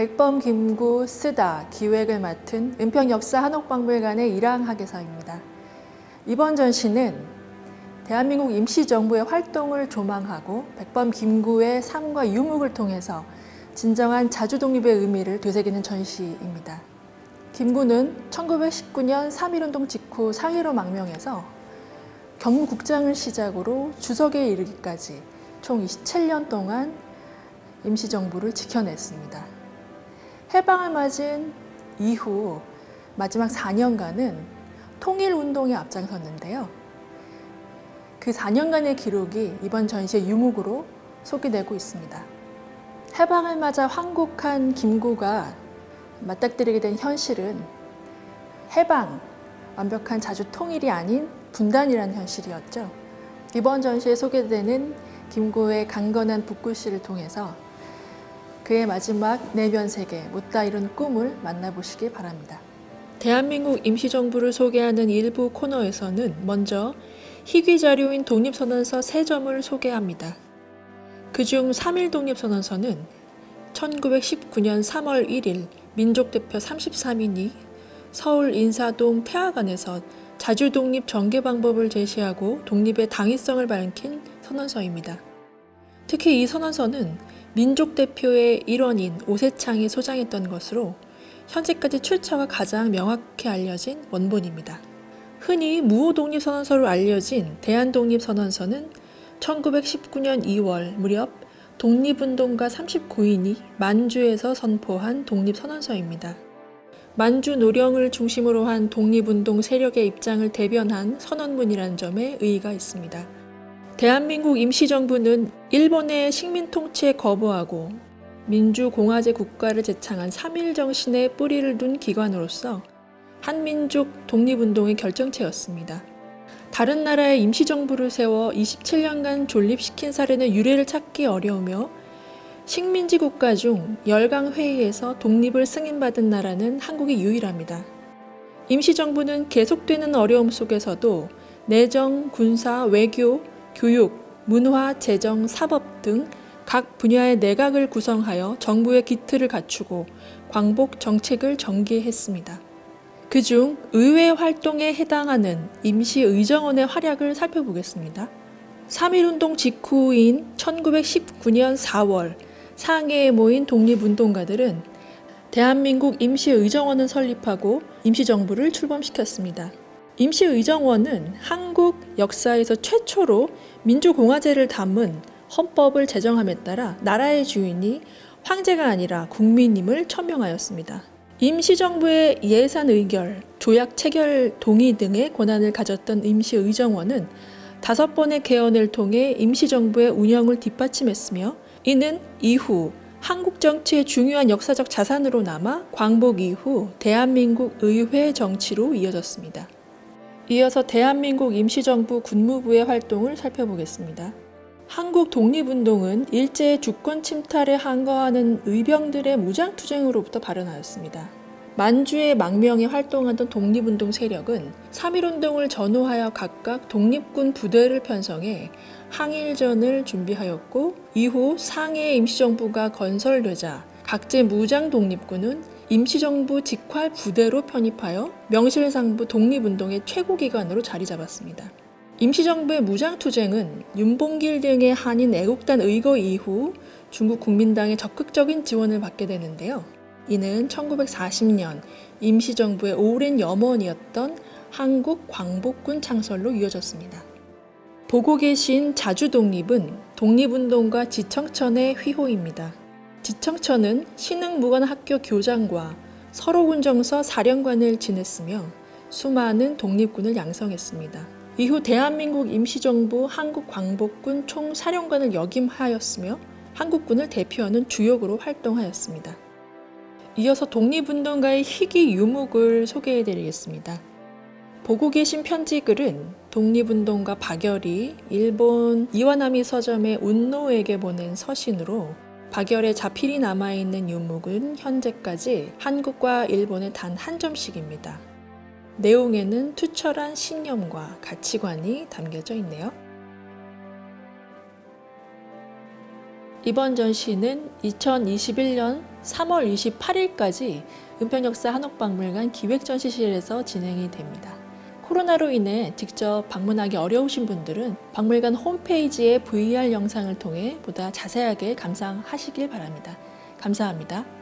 백범 김구 쓰다 기획을 맡은 은평 역사 한옥박물관의 이랑 학예사입니다. 이번 전시는 대한민국 임시정부의 활동을 조망하고 백범 김구의 삶과 유목을 통해서 진정한 자주독립의 의미를 되새기는 전시입니다. 김구는 1919년 3.1운동 직후 상해로 망명해서 경무국장을 시작으로 주석에 이르기까지 총 27년 동안 임시정부를 지켜냈습니다. 해방을 맞은 이후 마지막 4년간은 통일운동에 앞장섰는데요. 그 4년간의 기록이 이번 전시의 유목으로 소개되고 있습니다. 해방을 맞아 황국한 김구가 맞닥뜨리게 된 현실은 해방, 완벽한 자주 통일이 아닌 분단이라는 현실이었죠. 이번 전시에 소개되는 김구의 강건한 붓글씨를 통해서 그의 마지막 내면 세계, 못다 이룬 꿈을 만나보시기 바랍니다. 대한민국 임시정부를 소개하는 일부 코너에서는 먼저 희귀 자료인 독립선언서 세 점을 소개합니다. 그중 3일 독립선언서는 1919년 3월 1일 민족대표 33인이 서울 인사동 폐하관에서 자주독립 전개 방법을 제시하고 독립의 당위성을 밝힌 선언서입니다. 특히 이 선언서는 민족 대표의 일원인 오세창이 소장했던 것으로 현재까지 출처가 가장 명확히 알려진 원본입니다. 흔히 무호 독립선언서로 알려진 대한독립선언서는 1919년 2월 무렵 독립운동가 39인이 만주에서 선포한 독립선언서입니다. 만주 노령을 중심으로 한 독립운동 세력의 입장을 대변한 선언문이라는 점에 의의가 있습니다. 대한민국 임시정부는 일본의 식민 통치에 거부하고 민주공화제 국가를 제창한 3.1 정신에 뿌리를 둔 기관으로서 한민족 독립운동의 결정체였습니다. 다른 나라의 임시정부를 세워 27년간 존립시킨 사례는 유례를 찾기 어려우며 식민지 국가 중 열강 회의에서 독립을 승인받은 나라는 한국이 유일합니다. 임시정부는 계속되는 어려움 속에서도 내정, 군사, 외교, 교육, 문화, 재정, 사법 등 각 분야의 내각을 구성하여 정부의 기틀을 갖추고 광복 정책을 전개했습니다. 그중 의회 활동에 해당하는 임시의정원의 활약을 살펴보겠습니다. 3.1운동 직후인 1919년 4월 상해에 모인 독립운동가들은 대한민국 임시의정원을 설립하고 임시정부를 출범시켰습니다. 임시의정원은 한국 역사에서 최초로 민주공화제를 담은 헌법을 제정함에 따라 나라의 주인이 황제가 아니라 국민임을 천명하였습니다. 임시정부의 예산 의결, 조약 체결 동의 등의 권한을 가졌던 임시의정원은 다섯 번의 개헌을 통해 임시정부의 운영을 뒷받침했으며 이는 이후 한국 정치의 중요한 역사적 자산으로 남아 광복 이후 대한민국 의회 정치로 이어졌습니다. 이어서 대한민국 임시정부 군무부의 활동을 살펴보겠습니다. 한국 독립운동은 일제의 주권 침탈에 항거하는 의병들의 무장투쟁으로부터 발현하였습니다. 만주의 망명에 활동하던 독립운동 세력은 3.1운동을 전후하여 각각 독립군 부대를 편성해 항일전을 준비하였고 이후 상해 임시정부가 건설되자 각제 무장 독립군은 임시정부 직활 부대로 편입하여 명실상부 독립운동의 최고 기관으로 자리 잡았습니다. 임시정부의 무장투쟁은 윤봉길 등의 한인 애국단 의거 이후 중국 국민당의 적극적인 지원을 받게 되는데요. 이는 1940년 임시정부의 오랜 염원이었던 한국 광복군 창설로 이어졌습니다. 보고 계신 자주 독립은 독립운동가 지청천의 휘호입니다. 지청천은 신흥무관학교 교장과 서로군정서 사령관을 지냈으며 수많은 독립군을 양성했습니다. 이후 대한민국 임시정부 한국광복군 총사령관을 역임하였으며 한국군을 대표하는 주역으로 활동하였습니다. 이어서 독립운동가의 희귀 유목을 소개해 드리겠습니다. 보고 계신 편지글은 독립운동가 박열이 일본 이와나미 서점의 운노에게 보낸 서신으로 박열의 자필이 남아있는 유목은 현재까지 한국과 일본의 단 한 점씩입니다. 내용에는 투철한 신념과 가치관이 담겨져 있네요. 이번 전시는 2021년 3월 28일까지 은평역사 한옥박물관 기획전시실에서 진행이 됩니다. 코로나로 인해 직접 방문하기 어려우신 분들은 박물관 홈페이지의 VR 영상을 통해 보다 자세하게 감상하시길 바랍니다. 감사합니다.